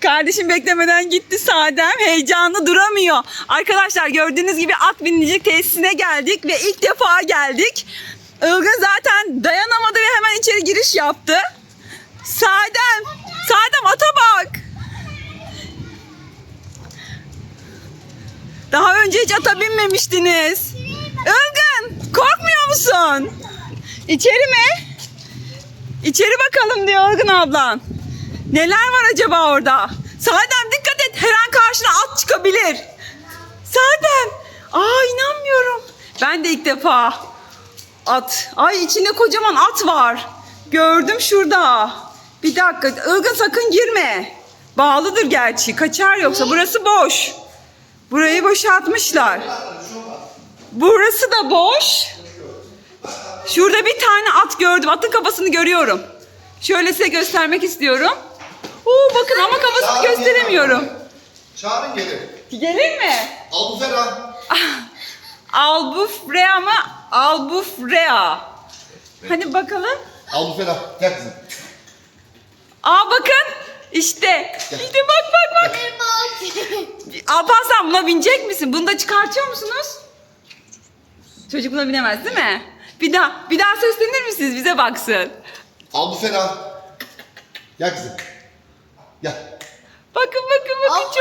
Kardeşim beklemeden gitti Sadem. Heyecanlı duramıyor. Arkadaşlar gördüğünüz gibi at binicilik tesisine geldik ve ilk defa geldik. Ilgın zaten dayanamadı ve hemen içeri giriş yaptı. Sadem, Sadem ata bak. Daha önce hiç ata binmemiştiniz. Ilgın, korkmuyor musun? İçeri mi? İçeri bakalım diyor Ilgın ablan. Neler var acaba orada? Sadem dikkat et her an karşına at çıkabilir. Sadem. Aa inanmıyorum. Ben de ilk defa at. Ay içinde kocaman at var. Gördüm şurada. Bir dakika. Ilgın sakın girme. Bağlıdır gerçi. Kaçar yoksa. Burası boş. Burayı boşaltmışlar. Burası da boş. Şurada bir tane at gördüm. Atın kafasını görüyorum. Şöyle size göstermek istiyorum. Oo bakın ama kafasını gösteremiyorum. Çağırın gelin. Gelir mi? Albufera. Albufrea mı? Albufrea. Hani bakalım. Albufera. Gel kızım. Aa bakın. İşte. İşte bak bak bak. Alparslan buna binecek misin? Bunu da çıkartıyor musunuz? Çocuk buna binemez değil mi? Bir daha, bir daha seslenir misiniz? Bize baksın. Albufera. Gel kızım. Gel. Bakın bakın bakın Alpa. çok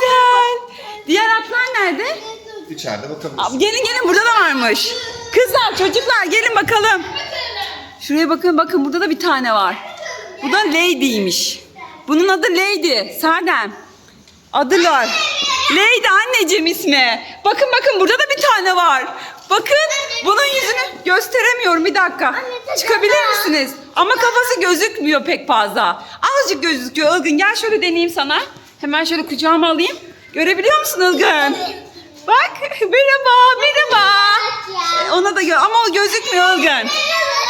güzel. Diğer atlar nerede? İçeride Aa, bakabilirsin. Gelin gelin burada da varmış. Kızlar çocuklar gelin bakalım. Şuraya bakın bakın burada da bir tane var. Bu da Lady'ymiş. Bunun adı Lady. Sadem. Adı var. Lady anneciğim ismi. Bakın bakın burada da bir tane var. Bakın bunun yüzünü gösteremiyorum bir dakika. Çıkabilir misiniz? Ama kafası gözükmüyor pek fazla. Azıcık gözüküyor Ilgın. Gel şöyle deneyeyim sana. Hemen şöyle kucağıma alayım. Görebiliyor musun Ilgın? Bak merhaba merhaba. Ona da gö ama o gözükmüyor Ilgın.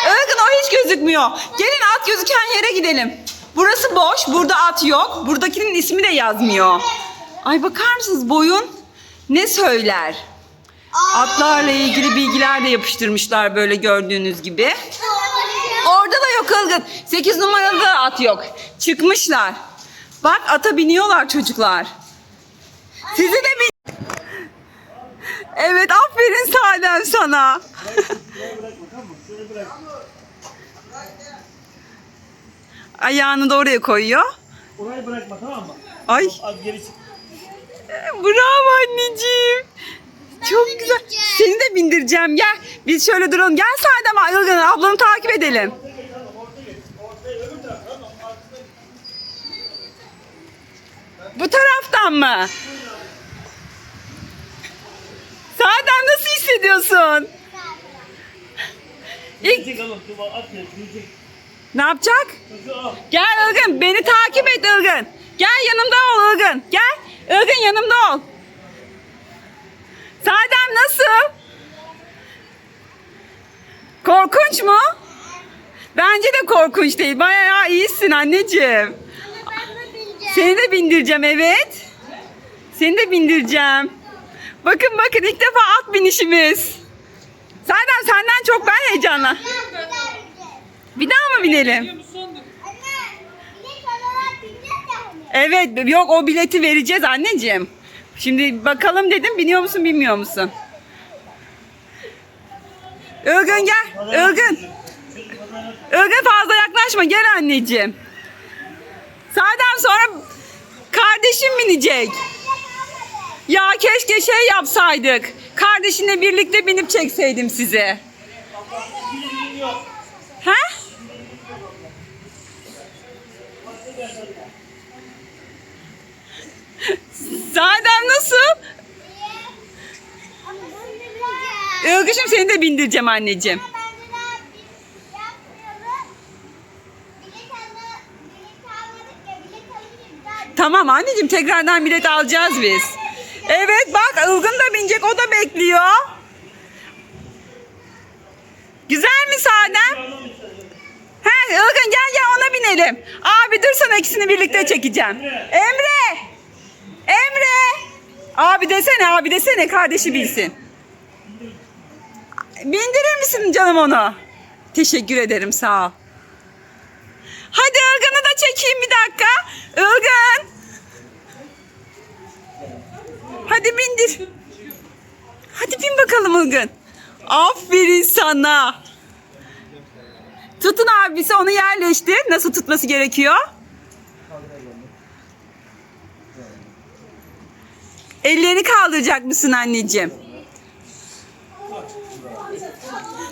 Ilgın o hiç gözükmüyor. Gelin at gözüken yere gidelim. Burası boş. Burada at yok. Buradakinin ismi de yazmıyor. Ay bakar mısınız boyun ne söyler? Atlarla ilgili bilgiler de yapıştırmışlar böyle gördüğünüz gibi. Yok Ilgın. 8 numaralı da at yok. Çıkmışlar. Bak ata biniyorlar çocuklar. Sizi de bin... Evet aferin Salem sana. Ayağını da oraya koyuyor. Orayı bırakma tamam mı? Ay Az geri çık. bravo anneciğim. Çok güzel. Seni de bindireceğim. Gel. Biz şöyle duralım. Gel Sadem Ilgın ablanı takip edelim. Bu taraftan mı? Sadem nasıl hissediyorsun? İlk ne yapacak? Gel Ilgın beni takip et Ilgın. Gel yanımda ol Ilgın. Gel. Ilgın yanımda ol. Sadem nasıl? Korkunç mu? Bence de korkunç değil. Bayağı iyisin anneciğim. Seni de bindireceğim evet. Seni de bindireceğim. Bakın bakın ilk defa at binişimiz. Sadem senden çok ben heyecanla. Bir daha mı binelim? Evet yok o bileti vereceğiz anneciğim. Şimdi bakalım dedim biniyor musun bilmiyor musun? Ilgın gel. Ilgın. Ilgın fazla yaklaşma gel anneciğim. Sadem sonra kardeşim binecek. Ya keşke şey yapsaydık. Kardeşinle birlikte binip çekseydim sizi. He? Sadem nasıl? Ilgışım seni de bindireceğim anneciğim. Tamam anneciğim tekrardan bilet alacağız biz. Evet bak Ilgın da binecek o da bekliyor. Güzel mi Sadem? He Ilgın gel gel ona binelim. Abi dur sana ikisini birlikte çekeceğim. Emre! Emre! Abi desene abi desene kardeşi bilsin. Bindirir misin canım onu? Teşekkür ederim sağ ol. Hadi Ilgın'ı da çekeyim bir dakika. Ilgın. Hadi bindir. Hadi bin bakalım Ilgın. Aferin sana. Tutun abisi onu yerleştir. Nasıl tutması gerekiyor? Ellerini kaldıracak mısın anneciğim?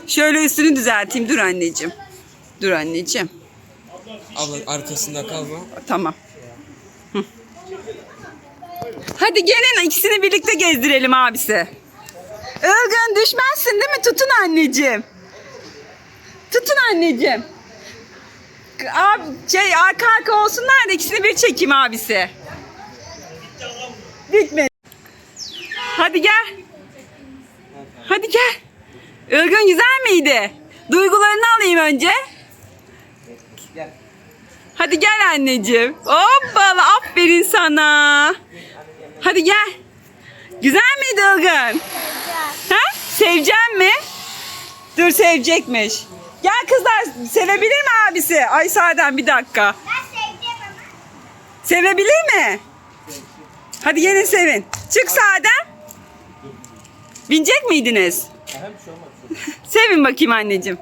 Şöyle üstünü düzelteyim. Dur anneciğim. Dur anneciğim. Abla arkasında kalma. Tamam. Hı. Hadi gelin ikisini birlikte gezdirelim abisi. Ilgın düşmezsin değil mi? Tutun anneciğim. Tutun anneciğim. Abi, şey arka arka olsunlar da ikisini bir çekeyim abisi. Bitmedi. Hadi gel. Hadi gel. Ilgın güzel miydi? Duygularını alayım önce. Hadi gel anneciğim. Hoppala aferin sana. Hadi gel. Güzel miydi Ilgın? Ha? Sevecek mi? Dur sevecekmiş. Gel kızlar sevebilir mi abisi? Ay Sadem bir dakika. Sevebilir mi? Hadi gelin sevin. Çık Sadem. Binecek miydiniz? Sevin bakayım anneciğim.